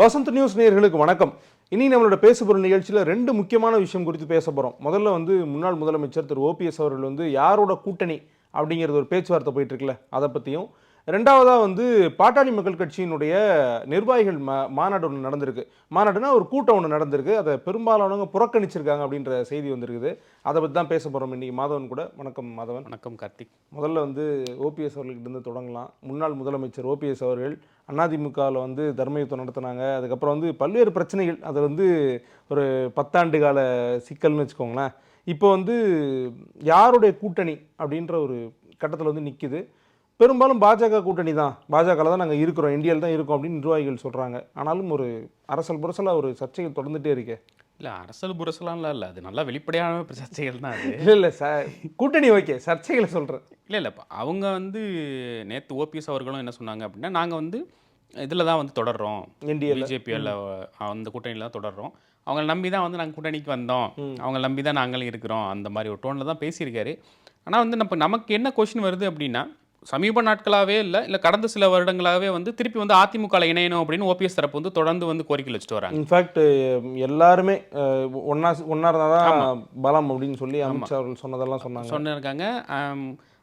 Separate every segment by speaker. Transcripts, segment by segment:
Speaker 1: Vasanth news நேயர்களுக்கு வணக்கம். இனி நம்மளோட பேசுபொருள் நிகழ்ச்சியில் ரெண்டு முக்கியமான விஷயம் குறித்து பேச போகிறோம் முதல்ல வந்து முன்னாள் முதலமைச்சர் திரு. ஓபிஎஸ் அவர்கள் வந்து யாரோட கூட்டணி அப்படிங்கிறது ஒரு பேச்சுவார்த்தை போயிட்டு இருக்குல்ல அதை பற்றியும் ரெண்டாவதாக வந்து பாட்டாளி மக்கள் கட்சியினுடைய நிர்வாகிகள் மா மாநாடு ஒன்று நடந்திருக்கு. மாநாடுனா ஒரு கூட்டம் ஒன்று நடந்திருக்கு. அதை பெரும்பாலானவங்க புறக்கணிச்சிருக்காங்க அப்படின்ற செய்தி வந்திருக்குது. அதை பற்றி தான் பேச போகிறோம் இன்னைக்கு. மாதவன் கூட. வணக்கம் மாதவன்.
Speaker 2: வணக்கம் கார்த்திக்.
Speaker 1: முதல்ல வந்து ஓபிஎஸ் அவர்கிட்ட தொடங்கலாம். முன்னாள் முதலமைச்சர் ஓபிஎஸ் அவர்கள் அதிமுகவில் வந்து தர்மயுத்தம் நடத்தினாங்க. அதுக்கப்புறம் வந்து பல்வேறு பிரச்சனைகள். அது வந்து ஒரு பத்தாண்டு கால சிக்கல்னு வச்சுக்கோங்களேன். இப்போ வந்து யாருடைய கூட்டணி அப்படின்ற ஒரு கட்டத்தில் வந்து நிற்கிது பெரும்பாலும் பாஜக கூட்டணி தான். பாஜகவில் தான் நாங்கள் இருக்கிறோம். இந்தியாவில் தான் இருக்கோம் அப்படின்னு நிர்வாகிகள் சொல்கிறாங்க ஆனாலும் ஒரு அரசல் புரசலாக ஒரு சர்ச்சைகள் தொடர்ந்துட்டே இருக்கே.
Speaker 2: இல்லை அரசல் புரசலாம்லாம் இல்லை அது நல்லா வெளிப்படையான சர்ச்சைகள் தான் அது.
Speaker 1: இல்லை இல்லை ச கூட்டணி ஓகே சர்ச்சைகளை சொல்கிறேன்
Speaker 2: இல்லை இல்லை அவங்க வந்து நேற்று ஓபிஎஸ் அவர்களும் என்ன சொன்னாங்க அப்படின்னா நாங்கள் வந்து இதில் தான் வந்து தொடர்றோம். பிஜேபியில் அந்த கூட்டணியில் தான் தொடர்றோம். அவங்கள நம்பி தான் வந்து நாங்கள் கூட்டணிக்கு வந்தோம். அவங்கள நம்பி தான் நாங்களும் இருக்கிறோம். அந்த மாதிரி ஒரு டோனில் தான் பேசியிருக்காரு. ஆனால் வந்து நம்ம நமக்கு என்ன கொஷின் வருது அப்படின்னா சமீப நாட்களாகவே இல்லை இல்லை கடந்த சில வருடங்களாகவே வந்து திருப்பி வந்து அதிமுகவில் இணையணும் அப்படின்னு ஓபிஎஸ் தரப்பு வந்து தொடர்ந்து வந்து கோரிக்கை வச்சுட்டு வராங்க.
Speaker 1: இன்ஃபேக்ட் எல்லாருமே ஒண்ணா ஒன்றா இருந்தால் தான் பலம் அப்படின்னு சொல்லி அமித்ஷா அவர்கள் சொன்னதெல்லாம் சொன்னாங்க.
Speaker 2: சொன்னிருக்காங்க.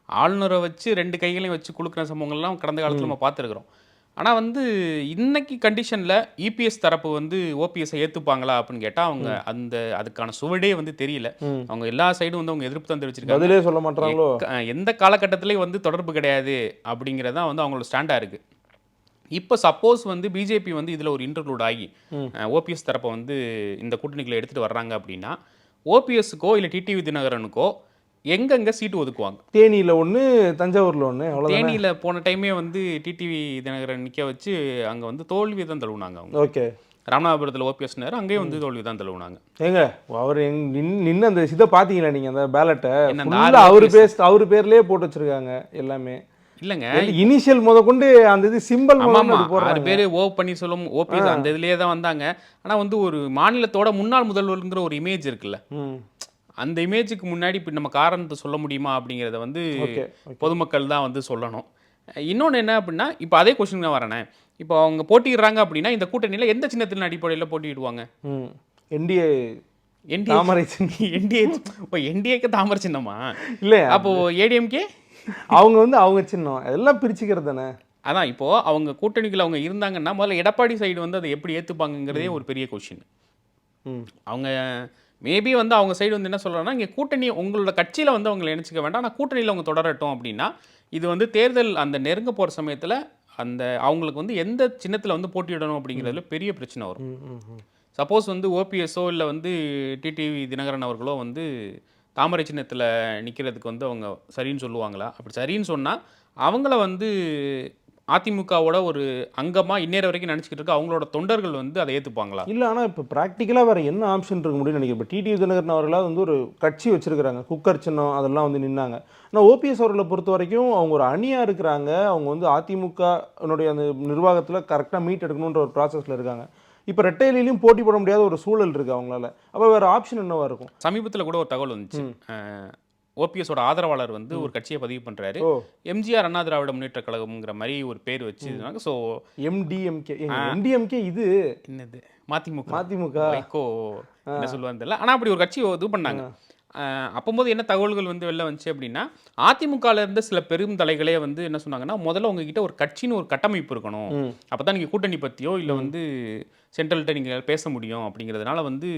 Speaker 2: ஆளுநரை வச்சு ரெண்டு கைகளையும் வச்சு கொடுக்குற சம்பவங்கள்லாம் கடந்த காலத்தில் நம்ம பார்த்துருக்குறோம். ஆனால் வந்து இன்னைக்கு கண்டிஷனில் இபிஎஸ் தரப்பு வந்து ஓபிஎஸ்ஸை ஏற்றுப்பாங்களா அப்படின்னு கேட்டால் அவங்க அந்த அதுக்கான சுவடே வந்து தெரியல. அவங்க எல்லா சைடும் வந்து அவங்க எதிர்ப்பு தெரிவிச்சிருக்காங்க.
Speaker 1: பதிலே சொல்ல மாட்டாங்களோ?
Speaker 2: எந்த காலகட்டத்திலையும் வந்து தொடர்பு கிடையாது அப்படிங்கிறதான் வந்து அவங்களோட ஸ்டாண்டாக இருக்குது இப்போ சப்போஸ் வந்து பிஜேபி வந்து இதில் ஒரு இன்டர்க்ளூட் ஆகி ஓபிஎஸ் தரப்பை வந்து இந்த கூட்டணிக்குள்ள எடுத்துகிட்டு வர்றாங்க அப்படின்னா ஓபிஎஸ்க்கோ இல்லை டிடிவி தினகரனுக்கோ எங்கெங்க சீட்டு ஒதுக்குவாங்க?
Speaker 1: தேனியில் ஒன்று தஞ்சாவூரில் ஒன்று அவ்வளோதான்
Speaker 2: தேனியில் போன டைமே வந்து டிடிவி தினகரன் நிற்க வச்சு அங்கே வந்து தோல்வி தான் தழுவுனாங்க அவங்க.
Speaker 1: ஓகே.
Speaker 2: ராமநாதபுரத்தில் ஓபிஎஸ் நேரம் அங்கேயும் வந்து தோல்வி தான் தழுவுனாங்க.
Speaker 1: ஏங்க அவர் எங் நின்- நின்னு அந்த இதை பார்த்தீங்களா நீங்கள் அந்த பேலட்டை அவர்? பேஸ் அவர் பேர்லேயே போட்டு வச்சிருக்காங்க எல்லாமே.
Speaker 2: இல்லைங்க.
Speaker 1: இனிஷியல் முத கொண்டு அந்த இது சிம்பிள்
Speaker 2: ஆறு பேர் ஓ பன்னீர்செல்வம் ஓபிஎஸ் அந்த இதுலயே தான் வந்தாங்க. ஆனா வந்து ஒரு மாநிலத்தோட முன்னாள் முதல்வருங்கிற ஒரு இமேஜ் இருக்குல்ல. அந்த இமேஜுக்கு முன்னாடி இப்ப நம்ம காரணத்தை சொல்ல முடியுமா அப்படிங்கிறத வந்து பொதுமக்கள் தான் வந்து சொல்லணும். இன்னொன்று என்ன அப்படின்னா இப்போ அதே கொஸ்டின் தான் வரேனே. இப்போ அவங்க போட்டிடுறாங்க அப்படின்னா இந்த கூட்டணியில் எந்த சின்னத்தின் அடிப்படையில் போட்டியிடுவாங்க?
Speaker 1: ம் என்டிஏ
Speaker 2: என்டிஏ
Speaker 1: தாமரை சின்னம்.
Speaker 2: என்டிஏ இப்போ என்டிஏக்கு தாமரை சின்னமா?
Speaker 1: இல்லையா?
Speaker 2: அப்போ ஏடிஎம்கே
Speaker 1: அவங்க வந்து அவங்க சின்னம். அதெல்லாம் பிரிச்சுக்கிறது தானே?
Speaker 2: அதான் இப்போ அவங்க கூட்டணிக்குள்ள அவங்க இருந்தாங்கன்னா முதல்ல எடப்பாடி சைடு வந்து அதை எப்படி ஏற்றுப்பாங்கங்கிறதே ஒரு பெரிய கொஷின்
Speaker 1: ம்.
Speaker 2: அவங்க மேபி வந்து அவங்க சைடு வந்து என்ன சொல்கிறாங்கன்னா இங்கே கூட்டணி உங்களோட கட்சியில் வந்து அவங்களை நினச்சிக்க வேண்டாம். ஆனால் கூட்டணியில் அவங்க தொடரட்டும் அப்படின்னா இது வந்து தேர்தல் அந்த நெருங்க போகிற சமயத்தில் அந்த அவங்களுக்கு வந்து எந்த சின்னத்தில் வந்து போட்டியிடணும் அப்படிங்கிறதுல பெரிய பிரச்சனை வரும். சப்போஸ் வந்து ஓபிஎஸ்ஓ இல்லை வந்து டிடிவி தினகரன் அவர்களோ வந்து தாமரை சின்னத்தில் நிற்கிறதுக்கு வந்து அவங்க சரின்னு சொல்லுவாங்களா? அப்படி சரின்னு சொன்னால் அவங்கள வந்து அதிமுகவோட ஒரு அங்கமாக இந்நேர வரைக்கும் நினச்சிக்கிட்டு இருக்க அவங்களோட தொண்டர்கள் வந்து அதை ஏற்றுப்பாங்களா
Speaker 1: இல்லை ஆனால் இப்போ ப்ராக்டிக்கலாக வேறு என்ன ஆப்ஷன் இருக்க முடியும்னு நினைக்கிறேன். இப்போ டிடி தினகரன் அவர்களாக வந்து ஒரு கட்சி வச்சிருக்கிறாங்க. குக்கர் சின்னம் அதெல்லாம் வந்து நின்னாங்க. ஆனால் ஓபிஎஸ் அவர்களை பொறுத்த வரைக்கும் அவங்க ஒரு அணியாக இருக்கிறாங்க. அவங்க வந்து அதிமுகனுடைய அந்த நிர்வாகத்தில் கரெக்டாக மீட் எடுக்கணுன்ற ஒரு ப்ராசஸில் இருக்காங்க. இப்போ ரெட்டையிலையும் போட்டி போட முடியாத ஒரு சூழல் இருக்குது அவங்களால. அப்போ வேறு ஆப்ஷன் என்னவா இருக்கும்?
Speaker 2: சமீபத்தில் கூட ஒரு தகவல் வந்துச்சு. ஓபிஎஸோட ஆதரவாளர் வந்து ஒரு கட்சியை பதிவு பண்ணுறாரு எம்ஜிஆர் அண்ணா திராவிட முன்னேற்ற கழகம்ங்கிற மாதிரி ஒரு பேர் வச்சு ஸோ
Speaker 1: எம்டிஎம்கே எம்டிஎம்கே இது?
Speaker 2: என்னது? மதிமுக.
Speaker 1: மதிமுக.
Speaker 2: வைகோ என்ன சொல்லுவாங்க தெரியல. ஆனால் அப்படி ஒரு கட்சி இது பண்ணாங்க. அப்போது என்ன தகவல்கள் வந்து வெளில வந்துச்சு அப்படின்னா அதிமுகல இருந்த சில பெரும் தலைகளே வந்து என்ன சொன்னாங்கன்னா முதல்ல உங்ககிட்ட ஒரு கட்சின்னு ஒரு கட்டமைப்பு இருக்கணும். அப்போ தான் நீங்கள் கூட்டணி பற்றியோ இல்லை வந்து சென்ட்ரல்கிட்ட நீங்கள் பேச முடியும் அப்படிங்கிறதுனால வந்து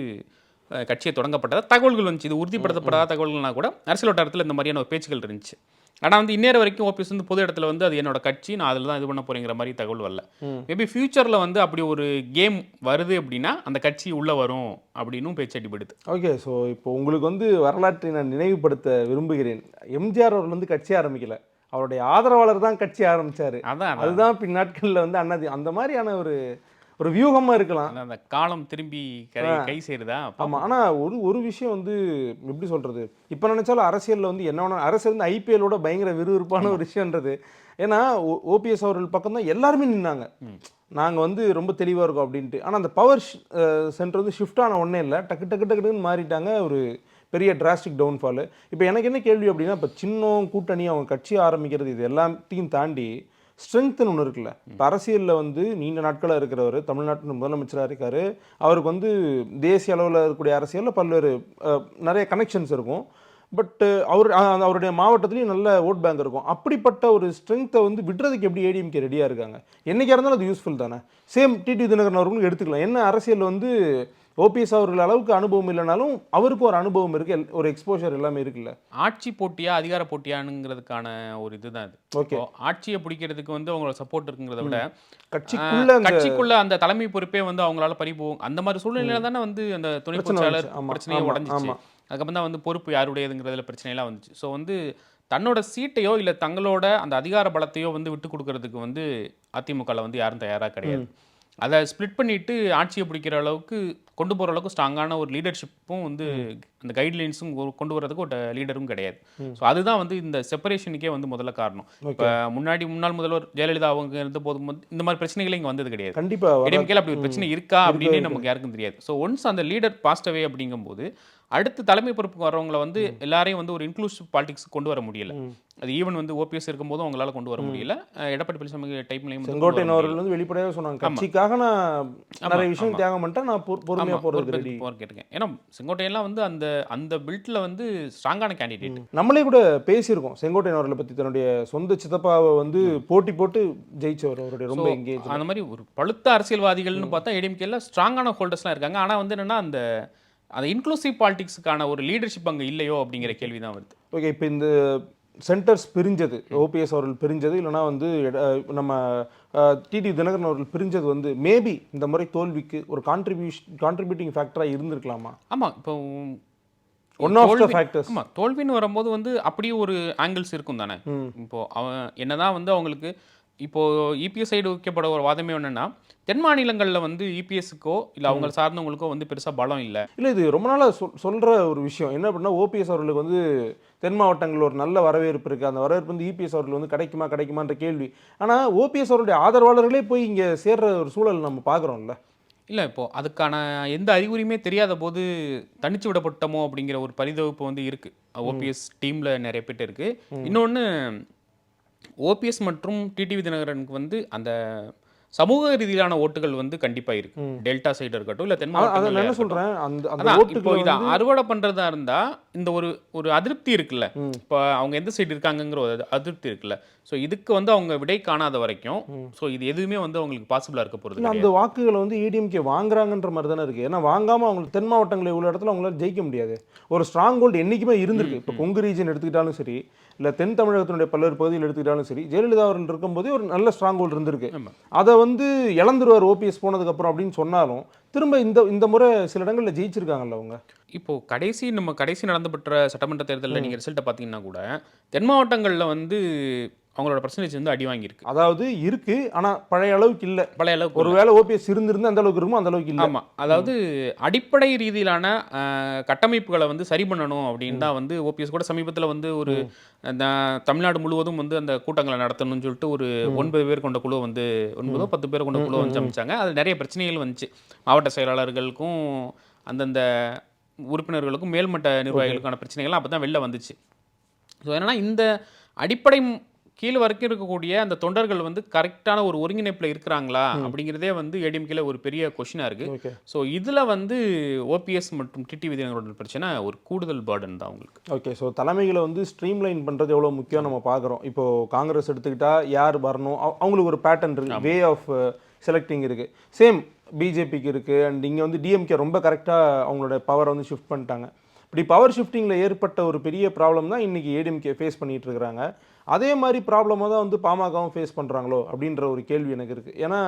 Speaker 2: கட்சியை தொடங்கப்பட்டதா? தகவல்கள் வந்துச்சு. இது உறுதிப்படுத்தப்படாத தகவல்கள்னா கூட அரசியல் வட்டாரத்தில் இந்த மாதிரியான ஒரு பேச்சுகள் இருந்துச்சு. ஆனால் வந்து இந்நேரம் வரைக்கும் ஓபிஎஸ் வந்து பொது இடத்துல வந்து அது என்னோட கட்சி நான் அதில் தான் இது பண்ண போறேங்கிற மாதிரி தகவல் வரல. மேபி ஃபியூச்சரில் வந்து அப்படி ஒரு கேம் வருது அப்படின்னா அந்த கட்சி உள்ளே வரும் அப்படின்னும் பேச்சு அடிபடுது.
Speaker 1: ஓகே ஸோ இப்போ உங்களுக்கு வந்து வரலாற்றை நான் நினைவுபடுத்த விரும்புகிறேன். எம்ஜிஆர் அவர்கள் வந்து கட்சி ஆரம்பிக்கல. அவருடைய ஆதரவாளர் தான் கட்சி ஆரம்பிச்சாரு.
Speaker 2: அதான் அதான்.
Speaker 1: அதுதான் பின்னாட்களில் வந்து அண்ணாதி அந்த மாதிரியான ஒரு ஒரு வியூகமாக இருக்கலாம்.
Speaker 2: அந்த காலம் திரும்பி கை சேருதா?
Speaker 1: ஆமாம் ஆனால் ஒரு ஒரு விஷயம் வந்து எப்படி சொல்கிறது இப்போ நினச்சாலும் அரசியலில் வந்து என்ன அரசியல் வந்து ஐபிஎல்லோட பயங்கர விறுவிறுப்பான ஒரு விஷயன்றது ஏன்னா ஓபிஎஸ் அவர்கள் பக்கம் தான் எல்லாருமே நின்னாங்க. நாங்கள் வந்து ரொம்ப தெளிவாக இருக்கோம் அப்படின்ட்டு. ஆனால் அந்த பவர் சென்டர் வந்து ஷிஃப்ட் ஆன ஒன்றே இல்லை. டக்கு டக்கு டக்குன்னு மாறிட்டாங்க. ஒரு பெரிய டிராஸ்டிக் டவுன்ஃபால் இப்போ எனக்கு என்ன கேள்வி அப்படின்னா இப்போ சின்னம் கூட்டணி அவங்க கட்சி ஆரம்பிக்கிறது இது எல்லாத்தையும் தாண்டி ஸ்ட்ரென்த்னு ஒன்று இருக்குல்ல. இப்போ அரசியலில் வந்து நீண்ட நாட்களாக இருக்கிறவர் தமிழ்நாட்டின் முதலமைச்சராக இருக்கார். அவருக்கு வந்து தேசிய அளவில் இருக்கக்கூடிய அரசியலில் பல்வேறு நிறைய கனெக்ஷன்ஸ் இருக்கும். பட் அவர் அவருடைய மாவட்டத்துலேயும் நல்ல ஓட் பேங்க் இருக்கும். அப்படிப்பட்ட ஒரு ஸ்ட்ரென்த்தை வந்து விடுறதுக்கு எப்படி ஏடிஎம்கே ரெடியாக இருக்காங்க? என்றைக்காக இருந்தாலும் அது யூஸ்ஃபுல் தானே? சேம் டிடி தினகரன் அவர்களும் எடுத்துக்கலாம். என்ன அரசியல் வந்து ஓபிஎஸ் அவர்கள் அளவுக்கு அனுபவம் இல்லைனாலும் அவருக்கு ஒரு அனுபவம் இருக்கு. ஒரு எக்ஸ்போஷர் எல்லாமே இருக்குல்ல.
Speaker 2: ஆட்சி போட்டியா அதிகார போட்டியானுங்கிறதுக்கான ஒரு இதுதான் இது
Speaker 1: ஓகே
Speaker 2: ஆட்சியை பிடிக்கிறதுக்கு வந்து அவங்களோட சப்போர்ட் இருக்குங்கிறத விட
Speaker 1: கட்சிக்குள்ள
Speaker 2: கட்சிக்குள்ள அந்த தலைமை பொறுப்பே வந்து அவங்களால பறி போகும் அந்த மாதிரி சூழ்நிலையில தானே வந்து அந்த துணை.
Speaker 1: ஆமா,
Speaker 2: பிரச்சனையே உடஞ்சிச்சு. அதுக்கப்புறம் தான் வந்து பொறுப்பு யாருடையதுங்கிறதுல பிரச்சனையெல்லாம் வந்துச்சு. ஸோ வந்து தன்னோட சீட்டையோ இல்லை தங்களோட அந்த அதிகார பலத்தையோ வந்து விட்டு கொடுக்கறதுக்கு வந்து அதிமுகவில் வந்து யாரும் தயாராக கிடையாது. அதை ஸ்ப்ளிட் பண்ணிட்டு ஆட்சியை பிடிக்கிற அளவுக்கு கொண்டு போகிற அளவுக்கு ஸ்ட்ராங்கான ஒரு லீடர்ஷிப்பும் வந்து அந்த கைட்லைன்ஸும் கொண்டு வரதுக்கு ஒரு லீடரும் கிடையாது. ஸோ அதுதான் வந்து இந்த செப்பரேஷனுக்கே வந்து முதல்ல காரணம். இப்போ முன்னாடி முன்னாள் முதல்வர் ஜெயலலிதா அவங்க இருந்த போதும் இந்த மாதிரி பிரச்சனைகளே இங்கே வந்தது கிடையாது.
Speaker 1: கண்டிப்பா வர-
Speaker 2: ஏடிஎம்கேல அப்படி ஒரு பிரச்சனை இருக்கா அப்படின்னு நமக்கு யாருக்கும் தெரியாது. ஸோ ஒன்ஸ் அந்த லீடர் பாஸ்ட் அவே அப்படிங்கும்போது அடுத்து தலைமை பொறுப்புக்கு வரவங்கள வந்து எல்லாரையும் வந்து ஒரு இன்க்ளூசிவ் பாலிடிக்ஸ் கொண்டு வர முடியல. அது ஈவன் வந்து ஓபிஎஸ் இருக்கும்போதும் அவங்களால கொண்டு வர முடியல. எடப்பாடி பழனிசாமி டைம்லையும்
Speaker 1: செங்கோட்டையன் அவர்கள் வந்து வெளிப்படையாக சொன்னாங்க கட்சிக்காக நான் நிறைய விஷயம் தியாகம் பண்ணிட்டேன் நான் பொறு- பொறுமையா போறதுக்கு ரெடி.
Speaker 2: போர் கேட்டிருக்கேன். ஏன்னா செங்கோட்டையெல்லாம் வந்து அந்த அந்த பில்ட்ல வந்து ஸ்ட்ராங்கான கேண்டிடேட்
Speaker 1: நம்மளே கூட பேசியிருக்கோம். செங்கோட்டையன் அவர்களை பத்தி தன்னுடைய சொந்த சித்தப்பாவை வந்து போட்டி போட்டு ஜெயிச்சவர் அவருடைய ரொம்ப எங்கேஜ்
Speaker 2: அந்த மாதிரி ஒரு பழுத்த அரசியல்வாதிகள்னு பார்த்தா ஏடிஎம்கேல ஸ்ட்ராங்கான ஹோல்டர்ஸ்லாம் இருக்காங்க. ஆனா வந்து என்னன்னா அந்த அந்த இன்க்ளூசிவ் பாலிடிக்ஸுக்கான ஒரு லீடர்ஷிப் அங்க இல்லையோ அப்படிங்கிற கேள்வி தான் வருது.
Speaker 1: ஓகே இப்போ இந்த சென்டர்ஸ் பிரிஞ்சது ஓபிஎஸ் அவர்கள் பிரிஞ்சது இல்லைனா வந்து நம்ம டிடி தினகரன் அவர்கள் பிரிஞ்சது வந்து மேபி இந்த முறை தோல்விக்கு ஒரு கான்ட்ரிபியூஷன் கான்ட்ரிபியூட்டிங் ஃபேக்டராக இருந்திருக்கலாமா?
Speaker 2: ஆமா இப்போ
Speaker 1: ஒன் ஆஃப் த ஃபேக்டர்ஸ்
Speaker 2: ஆமா தோல்வின்னு வரும்போது வந்து அப்படியே ஒரு ஆங்கிள்ஸ் இருக்கும் தானே? இப்போ அவன் என்னதான் வந்து அவங்களுக்கு இப்போ இபிஎஸ் சைடு வைக்கப்பட ஒரு வாதமே என்னன்னா தென் மாநிலங்கள்ல வந்து இபிஎஸ்க்கோ இல்ல அவங்க சார்ந்தவங்களுக்கோ வந்து பெருசா பலம் இல்ல.
Speaker 1: இல்லை இது ரொம்ப நாளாக சொல் சொல்கிற ஒரு விஷயம். என்ன அப்படின்னா ஓபிஎஸ் அவர்களுக்கு வந்து தென் மாவட்டங்களில் ஒரு நல்ல வரவேற்பு இருக்குது அந்த வரவேற்பு வந்து இபிஎஸ் அவர்கள் வந்து கிடைக்குமா கிடைக்குமான்ற கேள்வி. ஆனால் ஓபிஎஸ் அவருடைய ஆதரவாளர்களே போய் இங்கே சேர்ற ஒரு சூழல் நம்ம பார்க்குறோம்ல.
Speaker 2: இல்ல இப்போ அதுக்கான எந்த அறிகுறியுமே தெரியாத போது தனிச்சு விடப்பட்டோமோ அப்படிங்கிற ஒரு பரிதவிப்பு வந்து இருக்கு. ஓபிஎஸ் டீம்ல நிறைய பேர்ட்ட இருக்கு. இன்னொன்னு ஓபிஎஸ் மற்றும் டிடிவி தினகரனுக்கு வந்து அந்த சமூக ரீதியிலான ஓட்டுகள் வந்து கண்டிப்பா இருக்கு. டெல்டா சைடு இருக்கட்டும் இல்ல தென்.
Speaker 1: சொல்கிறேன் அந்த
Speaker 2: இப்போ இதை அறுவடை பண்றதா இருந்தா இந்த ஒரு ஒரு அதிருப்தி இருக்குல்ல. இப்போ அவங்க எந்த சைடு இருக்காங்கங்கிற ஒரு அதிருப்தி இருக்குல்ல. ஸோ இதுக்கு வந்து அவங்க விடை காணாத வரைக்கும் ஸோ இது எதுவுமே வந்து அவங்களுக்கு பாசிபிளா இருக்க கிடையாது.
Speaker 1: அந்த வாக்குகளை வந்து ஏடிஎம்கே வாங்குறாங்கன்ற மாதிரி தானே இருக்குது ஏன்னா வாங்காமல் அவங்களுக்கு தென் மாவட்டங்களில் உள்ள இடத்துல அவங்களால ஜெயிக்க முடியாது. ஒரு ஸ்ட்ராங் ஹோல்டு என்றைக்குமே இருந்திருக்கு இப்போ கொங்கு ரீஜன் எடுத்துக்கிட்டாலும் சரி இல்லை தென் தமிழகத்தினுடைய பல்வேறு பகுதியில் எடுத்துக்கிட்டாலும் சரி ஜெயலலிதா அவர்கள் இருக்கும்போதே ஒரு நல்ல ஸ்ட்ராங் ஹோல்டு இருந்திருக்கு. அதை வந்து இழந்துருவார் ஓபிஎஸ் போனதுக்கப்புறம் அப்படின்னு சொன்னாலும் திரும்ப இந்த இந்த முறை சில இடங்களில் ஜெயிச்சிருக்காங்கல்ல அவங்க?
Speaker 2: இப்போ கடைசி நம்ம கடைசி நடந்துபெற்ற சட்டமன்ற தேர்தலில் நீங்க ரிசல்ட்டை பார்த்தீங்கன்னா கூட தென் மாவட்டங்கள்ல வந்து அவங்களோட பர்சன்டேஜ் வந்து அடி வாங்கியிருக்கு.
Speaker 1: அதாவது இருக்கு ஆனா பழைய அளவுக்கு இல்ல.
Speaker 2: பழைய அளவுக்கு.
Speaker 1: ஒருவேளை ஓபிஎஸ் இருந்திருந்து அந்த அளவுக்கு இருக்குமோ அந்த அளவுக்கு இல்ல.
Speaker 2: ஆமா. அதாவது அடிப்படை ரீதியிலான கட்டமைப்புகளை வந்து சரி பண்ணணும் அப்படின்னு தான் வந்து ஓபிஎஸ் கூட சமீபத்துல வந்து ஒரு தமிழ்நாடு முழுவதும் வந்து அந்த கூட்டங்களை நடத்தணும்னு சொல்லிட்டு ஒரு ஒன்பது பேர் கொண்ட குழு வந்து ஒன்பதோ பத்து பேர் கொண்ட குழு வந்து அமைச்சாங்க. அது நிறைய பிரச்சனைகள் வந்துச்சு. மாவட்ட செயலாளர்களுக்கும் அந்தந்த உறுப்பினர்களுக்கும் மேல்மட்ட நிர்வாகிகளுக்கான பிரச்சனைகள்லாம் அப்போ தான் வெளில வந்துச்சு. ஸோ என்னன்னா இந்த அடிப்படை கீழ் வரைக்கும் இருக்கக்கூடிய அந்த தொண்டர்கள் வந்து கரெக்டான ஒரு ஒருங்கிணைப்பில் இருக்கிறாங்களா அப்படிங்கிறதே வந்து ஏடிஎம்கேல ஒரு பெரிய கொஷினாக இருக்குது ஸோ இதில் வந்து ஓபிஎஸ் மற்றும் டிடி விஜயனோட பிரச்சனை ஒரு கூடுதல் பேர்டன் தான் அவங்களுக்கு
Speaker 1: ஓகே ஸோ தலைமைகளை வந்து ஸ்ட்ரீம்லைன் பண்ணுறது எவ்வளோ முக்கியம் நம்ம பார்க்குறோம் இப்போ காங்கிரஸ் எடுத்துக்கிட்டா யார் வரணும்? அவ- அவங்களுக்கு ஒரு பேட்டர்ன் இருக்கு வே ஆஃப் செலக்டிங் இருக்கு. சேம் பிஜேபிக்கு இருக்குது அண்ட் இங்கே வந்து டிஎம்கே ரொம்ப கரெக்டாக அவங்களோட பவரை வந்து ஷிஃப்ட் பண்ணிட்டாங்க. இப்படி பவர் ஷிஃப்டிங்கில் ஏற்பட்ட ஒரு பெரிய ப்ராப்ளம் தான் இன்றைக்கி ஏடிஎம்கே ஃபேஸ் பண்ணிகிட்டு இருக்கிறாங்க. அதே மாதிரி ப்ராப்ளமாக தான் வந்து பாமகவும் ஃபேஸ் பண்ணுறாங்களோ அப்படின்ற ஒரு கேள்வி எனக்கு இருக்குது ஏன்னா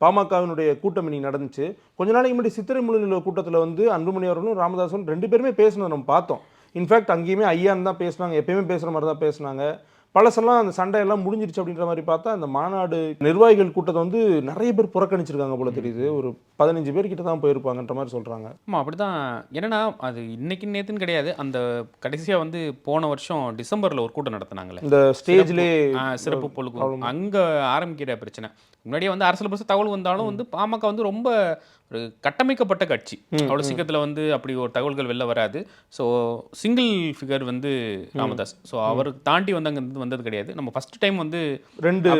Speaker 1: பாமகவினுடைய கூட்டம் இன்னைக்கு நடந்துச்சு. கொஞ்ச நாளைக்கு முன்னாடி சித்திரை முழுநில கூட்டத்தில் வந்து அன்புமணி அவர்களும் ராமதாஸும் ரெண்டு பேருமே பேசினதை நம்ம பார்த்தோம். இன்ஃபேக்ட் அங்கேயுமே ஐயான்னு தான் பேசுனாங்க. எப்பயுமே பேசுகிற மாதிரி தான் பேசுனாங்க. பழசெல்லாம் அந்த சண்டை எல்லாம் முடிஞ்சிருச்சு அப்படின்ற மாதிரி பார்த்தா அந்த மாநாடு நிர்வாகிகள் கூட்டத்தை வந்து நிறைய பேர் புறக்கணிச்சிருக்காங்க போல தெரியுது. ஒரு பதினஞ்சு பேர் கிட்ட தான் போயிருப்பாங்கன்ற மாதிரி சொல்கிறாங்க
Speaker 2: ஆமாம் அப்படி தான் என்னன்னா அது இன்னைக்கு நேத்துன்னு கிடையாது. அந்த கடைசியாக வந்து போன வருஷம் டிசம்பரில் ஒரு கூட்டம் நடத்துனாங்களே.
Speaker 1: இந்த ஸ்டேஜ்லேயே
Speaker 2: சிறப்பு பொழுது அங்க ஆரம்பிக்கிற பிரச்சனை. முன்னாடியே வந்து அரசியல் பரிசு தகவல் வந்தாலும் வந்து பாமக வந்து ரொம்ப ஒரு கட்டமைக்கப்பட்ட கட்சி. அவ்வளோ சீக்கிரத்தில் வந்து அப்படி ஒரு தகவல்கள் வெளில வராது. ஸோ சிங்கிள் ஃபிகர் வந்து ராமதாஸ். ஸோ அவருக்கு தாண்டி வந்து அங்கே வந்தது கிடையாது. நம்ம ஃபர்ஸ்ட் டைம் வந்து
Speaker 1: ரெண்டு.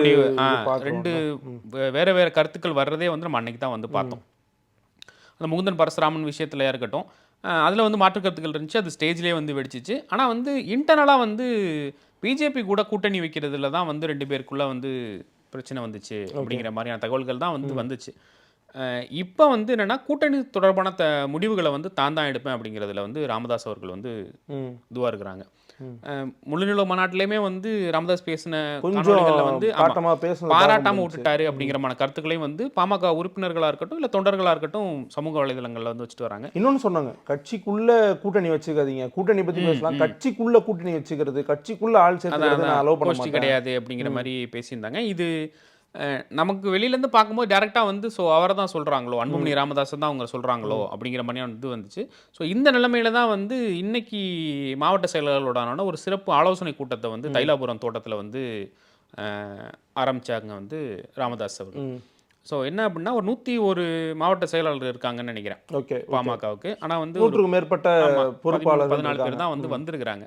Speaker 2: ரெண்டு வேற வேற கருத்துக்கள் வர்றதே வந்து நம்ம அன்னைக்கு தான் வந்து பார்த்தோம். அந்த முகுந்தன் பரசுராமன் விஷயத்துல இருக்கட்டும் அதில் வந்து மாற்று கருத்துக்கள் இருந்துச்சு அது ஸ்டேஜ்லேயே வந்து வெடிச்சிச்சு. ஆனால் வந்து இன்டர்னலாக வந்து பிஜேபி கூட கூட்டணி வைக்கிறதுல தான் வந்து ரெண்டு பேருக்குள்ள வந்து பிரச்சனை வந்துச்சு அப்படிங்கிற மாதிரியான தகவல்கள் தான் வந்து வந்துச்சு. இப்போ வந்து என்னன்னா கூட்டணி தொடர்பான த முடிவுகளை வந்து தான் தான் எடுப்பேன் அப்படிங்கிறதுல வந்து ராமதாஸ் அவர்கள் வந்து. இதுவாக இருக்கிறாங்க. முழுநில மாநாட்டிலையுமே வந்து ராமதாஸ் பேசின வந்து பாராட்டாம விட்டுட்டாரு அப்படிங்கிறமான கருத்துக்களையும் வந்து பாமக உறுப்பினர்களா இருக்கட்டும் இல்ல தொண்டர்களா இருக்கட்டும் சமூக வலைதளங்கள்ல வந்து வச்சுட்டு வராங்க.
Speaker 1: இன்னொன்னு சொன்னாங்க கட்சிக்குள்ள கூட்டணி வச்சுக்காதீங்க கூட்டணி பத்தி பேசலாம். கட்சிக்குள்ள கூட்டணி வச்சுக்கிறது கட்சிக்குள்ள ஆள் நான் அலோவ் பண்ண
Speaker 2: கிடையாது அப்படிங்கிற மாதிரி பேசியிருந்தாங்க. இது நமக்கு வெளியிலேருந்து பார்க்கும்போது டேரெக்டாக வந்து ஸோ அவரை தான் சொல்கிறாங்களோ அன்புமணி ராமதாஸை தான் அவங்க சொல்கிறாங்களோ அப்படிங்கிற மாதிரியான இது வந்துச்சு. ஸோ இந்த நிலைமையில தான் வந்து இன்னைக்கு மாவட்ட செயலாளர்களோடான ஒரு சிறப்பு ஆலோசனை கூட்டத்தை வந்து தைலாபுரம் தோட்டத்தில் வந்து அஹ், ஆரம்பிச்சாங்க வந்து ராமதாஸ் அவர்கள். ஸோ என்ன அப்படின்னா ஒரு நூற்றி ஒரு மாவட்ட செயலாளர் இருக்காங்கன்னு நினைக்கிறேன்.
Speaker 1: ஓகே
Speaker 2: பாமகவுக்கு. ஆனால் வந்து
Speaker 1: மேற்பட்ட
Speaker 2: ஆமா,
Speaker 1: பொறுப்பாளர்கள்
Speaker 2: பதினாலு பேர். தான் வந்து வந்திருக்கிறாங்க.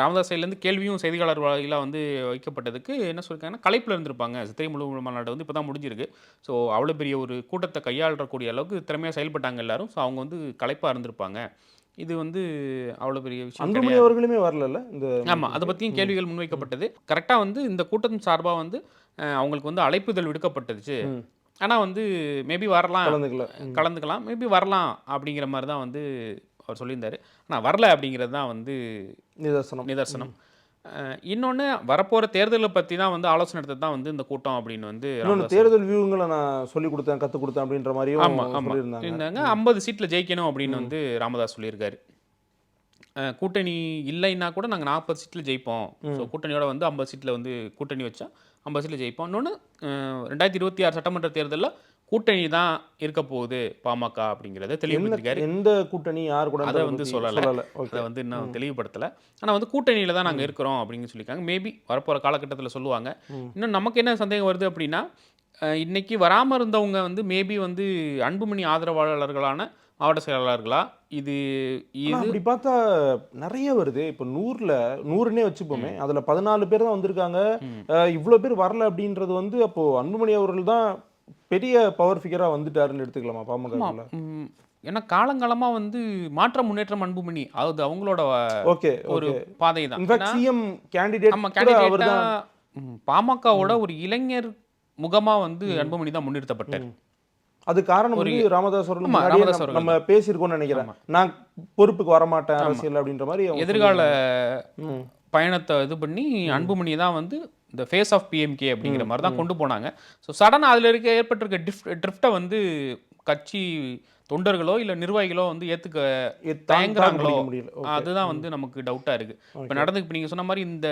Speaker 2: ராமதாஸ் சைட்லேருந்து கேள்வியும் செய்தியாளர் வாயிலாக வந்து வைக்கப்பட்டதுக்கு என்ன சொல்லியிருக்காங்கன்னா கலைப்பில் இருந்திருப்பாங்க. சித்திரை முழு மாநாடு வந்து இப்போ தான் முடிஞ்சிருக்கு. ஸோ அவ்வளோ பெரிய ஒரு கூட்டத்தை கையாளக்கூடிய அளவுக்கு திறமையாக செயல்பட்டாங்க எல்லாரும். ஸோ அவங்க வந்து களைப்பாக இருந்திருப்பாங்க. இது வந்து அவ்வளோ பெரிய விஷயம்
Speaker 1: அன்புமணி அவர்களுமே வரல இந்த
Speaker 2: ஆமாம் அதை பற்றியும் கேள்விகள் முன்வைக்கப்பட்டது. கரெக்டாக வந்து இந்த கூட்டத்தின் சார்பாக வந்து அவங்களுக்கு வந்து அழைப்புதல் விடுக்கப்பட்டுச்சு. ஆனால் வந்து மேபி வரலாம். கலந்துக்கலாம். மேபி வரலாம் அப்படிங்கிற மாதிரி தான் வந்து அவர் சொல்லியிருந்தாரு. ஆனால் வரல அப்படிங்கிறது தான் வந்து
Speaker 1: நிதர்சனம்.
Speaker 2: நிதர்சனம். இன்னொன்று வரப்போகிற தேர்தலை பற்றி தான் வந்து ஆலோசனை எடுத்தது தான் வந்து இந்த கூட்டம் அப்படின்னு வந்து
Speaker 1: தேர்தல் வியூங்களை நான் சொல்லி கொடுத்தேன் கற்றுக் கொடுத்தேன் அப்படின்ற மாதிரியும்
Speaker 2: ஆமா ஆமா.
Speaker 1: சொல்லியிருந்தாங்க.
Speaker 2: இருந்தாங்க. ஐம்பது சீட்டில் ஜெயிக்கணும் அப்படின்னு வந்து ராமதாஸ் சொல்லியிருக்காரு. கூட்டணி இல்லைன்னா கூட நாங்கள் நாற்பது சீட்டில் ஜெயிப்போம். ஸோ கூட்டணியோட வந்து ஐம்பது சீட்டில் வந்து கூட்டணி வச்சா ஐம்பது சீட்டில் ஜெயிப்போம். இன்னொன்று ரெண்டாயிரத்தி இருபத்தி ஆறு சட்டமன்ற தேர்தலில் கூட்டணி தான் இருக்க போகுது பாமக அப்படிங்கிறத தெளிவுபடுத்திருக்காரு.
Speaker 1: எந்த கூட்டணி யார் கூட
Speaker 2: அதை வந்து சொல்லலை. அதை வந்து இன்னும் தெளிவுபடுத்தலை. ஆனால் வந்து கூட்டணியில் தான் நாங்கள் இருக்கிறோம் அப்படின்னு சொல்லியிருக்காங்க. மேபி வரப்போகிற காலகட்டத்தில் சொல்லுவாங்க. இன்னும் நமக்கு என்ன சந்தேகம் வருது அப்படின்னா அஹ், இன்னைக்கு வராமல் இருந்தவங்க வந்து மேபி வந்து அன்புமணி ஆதரவாளர்களான மாவட்ட செயலாளர்களா? இது இது
Speaker 1: அப்படி பார்த்தா நிறைய வருது. இப்போ நூறுல நூறுனே வச்சுப்போமே. அதுல பதினாலு பேர் தான் வந்திருக்காங்க. அஹ், இவ்வளவு பேர் வரல அப்படின்றது வந்து அப்போ அன்புமணி அவர்கள் தான் பெரிய பவர் ஃபிகரா வந்துட்டாருன்னு எடுத்துக்கலாமா பாமக
Speaker 2: ஏன்னா காலங்காலமாக வந்து மாற்ற முன்னேற்றம் அன்புமணி. அது அவங்களோட
Speaker 1: ஓகே
Speaker 2: ஒரு பாதை தான்
Speaker 1: சிஎம் கேண்டிடேட்
Speaker 2: நம்ம
Speaker 1: தான்
Speaker 2: பாமகவோட ஒரு இளைஞர் முகமா வந்து அன்புமணி தான் முன்னிறுத்தப்பட்டார்.
Speaker 1: அது காரணம் வந்து ராமதாஸ் அவர்கள் நம்ம- பேசியிருக்கோம்னு நினைக்கிறேன். நான் பொறுப்புக்கு வரமாட்டேன் அரசியல் அப்படின்ற மாதிரி
Speaker 2: எதிர்கால. பயணத்தை இது பண்ணி அன்புமணி தான் வந்து இந்த ஃபேஸ் ஆஃப் பிஎம்கே அப்படிங்கிற மாதிரி தான் கொண்டு போனாங்க. ஸோ சடனாக அதில் இருக்க ஏற்பட்டிருக்க டிஃப் ட்ரிஃப்ட்டை வந்து கட்சி தொண்டர்களோ இல்லை நிர்வாகிகளோ வந்து ஏற்றுக்க தயங்குறாங்களோ. அதுதான் வந்து நமக்கு டவுட்டாக இருக்குது இப்போ நடந்து இப்போ நீங்கள் சொன்ன மாதிரி இந்த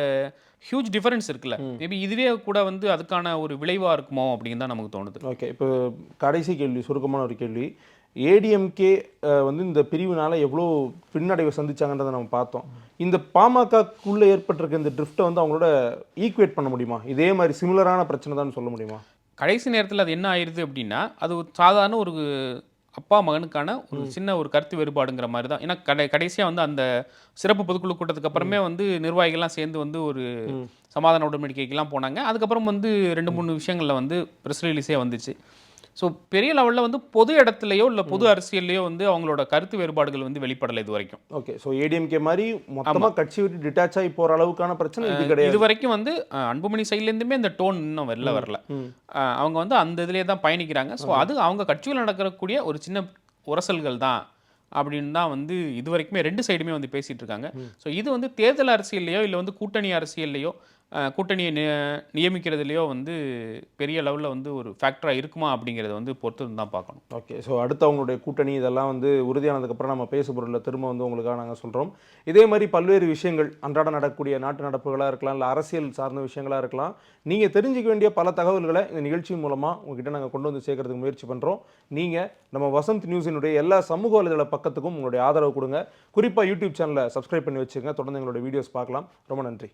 Speaker 2: ஹியூஜ் டிஃபரன்ஸ் இருக்குல்ல மேபி இதுவே கூட வந்து அதுக்கான ஒரு விளைவாக இருக்குமோ அப்படின்னு தான் நமக்கு தோணுது.
Speaker 1: ஓகே இப்போ கடைசி கேள்வி சுருக்கமான ஒரு கேள்வி. ஏடிஎம்கே வந்து இந்த பிரிவினால எவ்வளோ பின்னடைவை சந்திச்சாங்கன்றதை நம்ம பார்த்தோம். இந்த பாமகக்குள்ள ஏற்பட்டிருக்க இந்த ட்ரிஃப்ட்டை வந்து அவங்களோட ஈக்குவேட் பண்ண முடியுமா? இதே மாதிரி சிமிலரான பிரச்சனை தான் சொல்ல முடியுமா?
Speaker 2: கடைசி நேரத்தில் அது என்ன ஆயிருது அப்படின்னா அது சாதாரண ஒரு அப்பா மகனுக்கான ஒரு சின்ன ஒரு கருத்து வேறுபாடுங்கிற மாதிரி தான் ஏன்னா கடை கடைசியாக வந்து அந்த சிறப்பு பொதுக்குழு கூட்டத்துக்கு அப்புறமே வந்து நிர்வாகிகள்லாம் சேர்ந்து வந்து ஒரு சமாதான உடன்படிக்கைக்கெல்லாம் போனாங்க. அதுக்கப்புறம் வந்து ரெண்டு மூணு விஷயங்களில் வந்து ப்ரெஸ் ரிலீஸே வந்துச்சு. ஸோ பெரிய லெவலில் வந்து பொது இடத்துலையோ இல்லை பொது அரசியல்லையோ வந்து அவங்களோட கருத்து வேறுபாடுகள் வந்து வெளிப்படலை இது வரைக்கும்.
Speaker 1: ஓகே ஸோ ஏடிஎம்கே மாதிரி மொத்தமாக கட்சி விட்டு டிட்டாச் ஆகி போகிற அளவுக்கான பிரச்சனை இது கிடையாது.
Speaker 2: இது வரைக்கும் வந்து அன்புமணி சைட்லேருந்துமே இந்த டோன் இன்னும் வரல. வரல அவங்க வந்து அந்த இதுலேயே தான் பயணிக்கிறாங்க. ஸோ அது அவங்க கட்சியில் நடக்கக்கூடிய ஒரு சின்ன உரசல்கள் தான் அப்படின்னு தான் வந்து இது வரைக்குமே ரெண்டு சைடுமே வந்து பேசிட்டு இருக்காங்க. ஸோ இது வந்து தேர்தல் அரசியல்லையோ இல்லை வந்து கூட்டணி அரசியல்லையோ கூட்டணியை நியமிக்கிறதுலையோ வந்து பெரிய லெவலில் வந்து ஒரு ஃபேக்டராக இருக்குமா அப்படிங்கிறத வந்து பொறுத்து தான் பார்க்கணும்.
Speaker 1: ஓகே ஸோ அடுத்து அவங்களுடைய கூட்டணி இதெல்லாம் வந்து உறுதியானதுக்கப்புறம் நம்ம பேச பொருளில் திரும்ப வந்து உங்களுக்காக நாங்கள் சொல்கிறோம் இதே மாதிரி பல்வேறு விஷயங்கள் அன்றாட நடக்கக்கூடிய நாட்டு நடப்புகளாக இருக்கலாம் இல்லை அரசியல் சார்ந்த விஷயங்களாக இருக்கலாம் நீங்கள் தெரிஞ்சுக்க வேண்டிய பல தகவல்களை இந்த நிகழ்ச்சி மூலமாக உங்ககிட்ட நாங்கள் கொண்டு வந்து சேர்க்கறதுக்கு முயற்சி பண்ணுறோம் நீங்கள் நம்ம வசந்த் நியூஸினுடைய எல்லா சமூக வலைதள பக்கத்துக்கும் உங்களுடைய ஆதரவு கொடுங்க. குறிப்பாக யூடியூப் சேனலை சப்ஸ்கிரைப் பண்ணி வச்சுருங்க. தொடர்ந்து எங்களுடைய வீடியோஸ் பார்க்கலாம். ரொம்ப நன்றி.